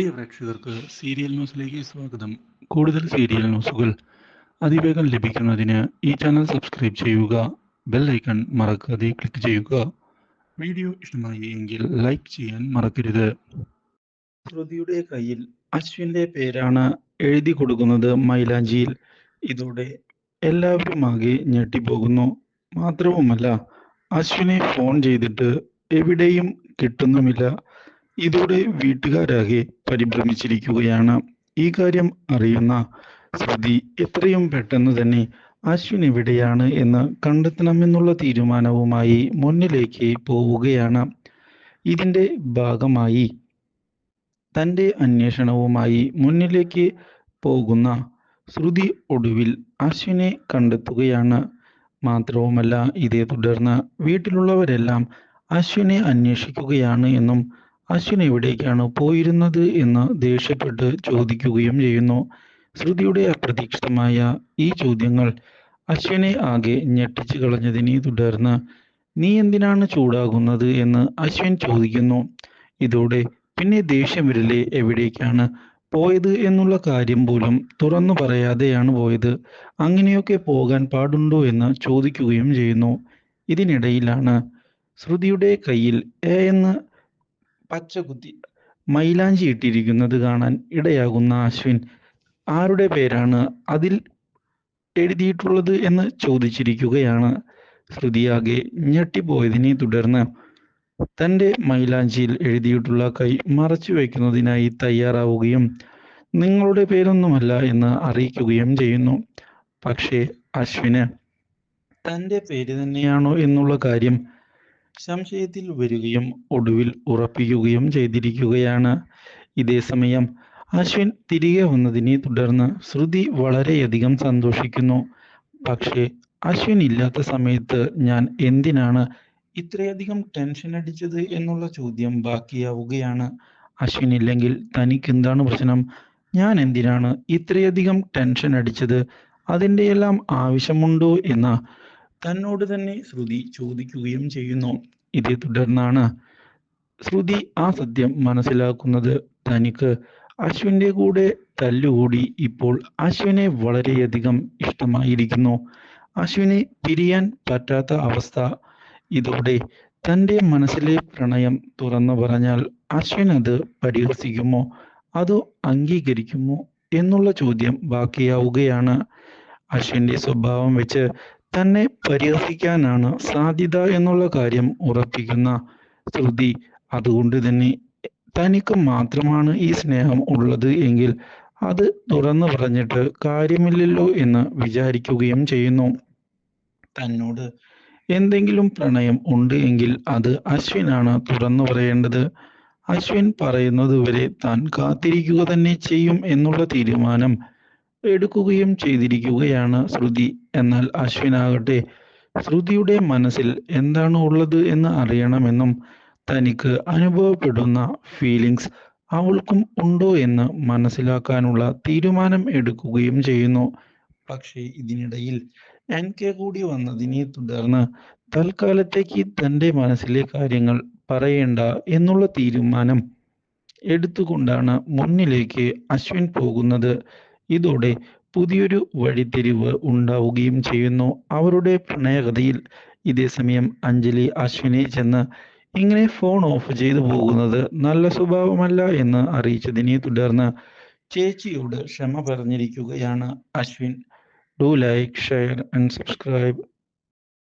പ്രിയ പ്രേക്ഷകർക്ക് സീരിയൽ ന്യൂസിലേക്ക് സ്വാഗതം. കൂടുതൽ സീരിയൽ ന്യൂസുകൾ അതിവേഗം ലഭിക്കുന്നതിന് ഈ ചാനൽ സബ്സ്ക്രൈബ് ചെയ്യുക ബെൽ ഐക്കൺ മറക്കാതെ ക്ലിക്ക് ചെയ്യുക. വീഡിയോ ഇഷ്ടമായി എങ്കിൽ ലൈക്ക് ചെയ്യാൻ മറക്കരുത്. ശ്രുതിയുടെ കയ്യിൽ അശ്വിന്റെ പേരാണ് എഴുതി കൊടുക്കുന്നത് മൈലാഞ്ചിയിൽ. ഇതോടെ എല്ലാവരും ആകെ ഞെട്ടിപ്പോകുന്നു. മാത്രവുമല്ല അശ്വിനെ ഫോൺ ചെയ്തിട്ട് എവിടെയും കിട്ടുന്നുമില്ല. ഇതോടെ വീട്ടുകാരാകെ പരിഭ്രമിച്ചിരിക്കുകയാണ്. ഈ കാര്യം അറിയുന്ന ശ്രുതി എത്രയും പെട്ടെന്ന് തന്നെ അശ്വിൻ എവിടെയാണ് എന്ന് കണ്ടെത്തണമെന്നുള്ള തീരുമാനവുമായി മുന്നിലേക്ക് പോവുകയാണ്. ഇതിന്റെ ഭാഗമായി തന്റെ അന്വേഷണവുമായി മുന്നിലേക്ക് പോകുന്ന ശ്രുതി ഒടുവിൽ അശ്വിനെ കണ്ടെത്തുകയാണ്. മാത്രവുമല്ല ഇതേ തുടർന്ന് വീട്ടിലുള്ളവരെല്ലാം അശ്വിനെ അന്വേഷിക്കുകയാണ് എന്നും അശ്വിൻ എവിടേക്കാണ് പോയിരുന്നത് എന്ന് ദേഷ്യപ്പെട്ട് ചോദിക്കുകയും ചെയ്യുന്നു. ശ്രുതിയുടെ അപ്രതീക്ഷിതമായ ഈ ചോദ്യങ്ങൾ അശ്വിനെ ആകെ ഞെട്ടിച്ചു കളഞ്ഞതിനെ തുടർന്ന് നീ എന്തിനാണ് ചൂടാകുന്നത്? എന്ന് അശ്വിൻ ചോദിക്കുന്നു. ഇതോടെ പിന്നെ ദേഷ്യം വരില്ലേ എവിടേക്കാണ് പോയത്? എന്നുള്ള കാര്യം പോലും തുറന്നു പറയാതെയാണ് പോയത്. അങ്ങനെയൊക്കെ പോകാൻ പാടുണ്ടോ? എന്ന് ചോദിക്കുകയും ചെയ്യുന്നു. ഇതിനിടയിലാണ് ശ്രുതിയുടെ കയ്യിൽ എ എന്ന് പച്ചകുത്തി. മൈലാഞ്ചി ഇട്ടിരിക്കുന്നത് കാണാൻ ഇടയാകുന്ന അശ്വിൻ. ആരുടെ പേരാണ് അതിൽ എഴുതിയിട്ടുള്ളത് എന്ന് ചോദിച്ചിരിക്കുകയാണ്. ശ്രുതിയാകെ ഞെട്ടിപ്പോയതിനെ തുടർന്ന് തന്റെ മൈലാഞ്ചിയിൽ എഴുതിയിട്ടുള്ള കൈ മറച്ചു വയ്ക്കുന്നതിനായി തയ്യാറാവുകയും നിങ്ങളുടെ പേരൊന്നുമല്ല എന്ന് അറിയിക്കുകയും ചെയ്യുന്നു. പക്ഷേ അശ്വിന് തന്റെ പേര് തന്നെയാണോ എന്നുള്ള കാര്യം സംശയത്തിൽ വരികയും ഒടുവിൽ ഉറപ്പിക്കുകയും ചെയ്തിരിക്കുകയാണ്. ഇതേ സമയം അശ്വിൻ തിരികെ വന്നതിനെ തുടർന്ന് ശ്രുതി വളരെയധികം സന്തോഷിക്കുന്നു. പക്ഷേ അശ്വിൻ ഇല്ലാത്ത സമയത്ത് ഞാൻ എന്തിനാണ് ഇത്രയധികം ടെൻഷൻ അടിച്ചത് എന്നുള്ള ചോദ്യം ബാക്കിയാവുകയാണ്. അശ്വിൻ ഇല്ലെങ്കിൽ തനിക്ക് എന്താണ് പ്രശ്നം? ഞാൻ എന്തിനാണ് ഇത്രയധികം ടെൻഷൻ അടിച്ചത്? അതിന്റെ എല്ലാം ആവശ്യമുണ്ടോ എന്ന് തന്നോട് തന്നെ ശ്രുതി ചോദിക്കുകയും ചെയ്യുന്നു. ഇതേ തുടർന്നാണ് ശ്രുതി ആ സത്യം മനസ്സിലാക്കുന്നത്. തനിക്ക് അശ്വിന്റെ കൂടെ തല്ലുകൂടി ഇപ്പോൾ അശ്വിനെ വളരെയധികം ഇഷ്ടമായിരിക്കുന്നു. അശ്വിനെ പിരിയാൻ പറ്റാത്ത അവസ്ഥ. ഇതോടെ തന്റെ മനസ്സിലെ പ്രണയം തുറന്നു പറഞ്ഞാൽ അശ്വിൻ അത് പരിഹസിക്കുമോ? അതോ അംഗീകരിക്കുമോ? എന്നുള്ള ചോദ്യം ബാക്കിയാവുകയാണ്. അശ്വിന്റെ സ്വഭാവം വെച്ച് തന്നെ പരിഹസിക്കാനാണ് സാധ്യത എന്നുള്ള കാര്യം ഉറപ്പിക്കുന്ന ശ്രുതി. അതുകൊണ്ട് തന്നെ തനിക്ക് മാത്രമാണ് ഈ സ്നേഹം ഉള്ളത് എങ്കിൽ അത് തുറന്നു പറഞ്ഞിട്ട് കാര്യമില്ലല്ലോ എന്ന് വിചാരിക്കുകയും ചെയ്യുന്നു. തന്നോട് എന്തെങ്കിലും പ്രണയം ഉണ്ട് എങ്കിൽ അത് അശ്വിനാണ് തുറന്നു പറയേണ്ടത്. അശ്വിൻ പറയുന്നത് വരെ താൻ കാത്തിരിക്കുക തന്നെ ചെയ്യും എന്നുള്ള തീരുമാനം എടുക്കുകയും ചെയ്തിരിക്കുകയാണ് ശ്രുതി. എന്നാൽ അശ്വിനാകട്ടെ ശ്രുതിയുടെ മനസ്സിൽ എന്താണ് ഉള്ളത് എന്ന് അറിയണമെന്നും തനിക്ക് അനുഭവപ്പെടുന്ന ഫീലിങ്സ് അവൾക്കും ഉണ്ടോ എന്ന് മനസ്സിലാക്കാനുള്ള തീരുമാനം എടുക്കുകയും ചെയ്യുന്നു. പക്ഷേ ഇതിനിടയിൽ എൻ കെ കൂടി വന്നതിനെ തുടർന്ന് തൽക്കാലത്തേക്ക് തന്റെ മനസ്സിലെ കാര്യങ്ങൾ പറയേണ്ട എന്നുള്ള തീരുമാനം എടുത്തുകൊണ്ടാണ് മുന്നിലേക്ക് അശ്വിൻ പോകുന്നത്. ഇതോടെ പുതിയൊരു വഴിത്തിരിവ് ഉണ്ടാവുകയും ചെയ്യുന്നു. അവരുടെ പ്രണയകഥയിൽ ഇതേസമയം അഞ്ജലി അശ്വിനി ചെന്ന് ഇങ്ങനെ ഫോൺ ഓഫ് ചെയ്തു പോകുന്നത് നല്ല സ്വഭാവമല്ല എന്ന് അറിയിച്ചതിനെ തുടർന്ന് ചേച്ചിയോട് ക്ഷമ പറഞ്ഞിരിക്കുകയാണ് Ashwin. Do like share and subscribe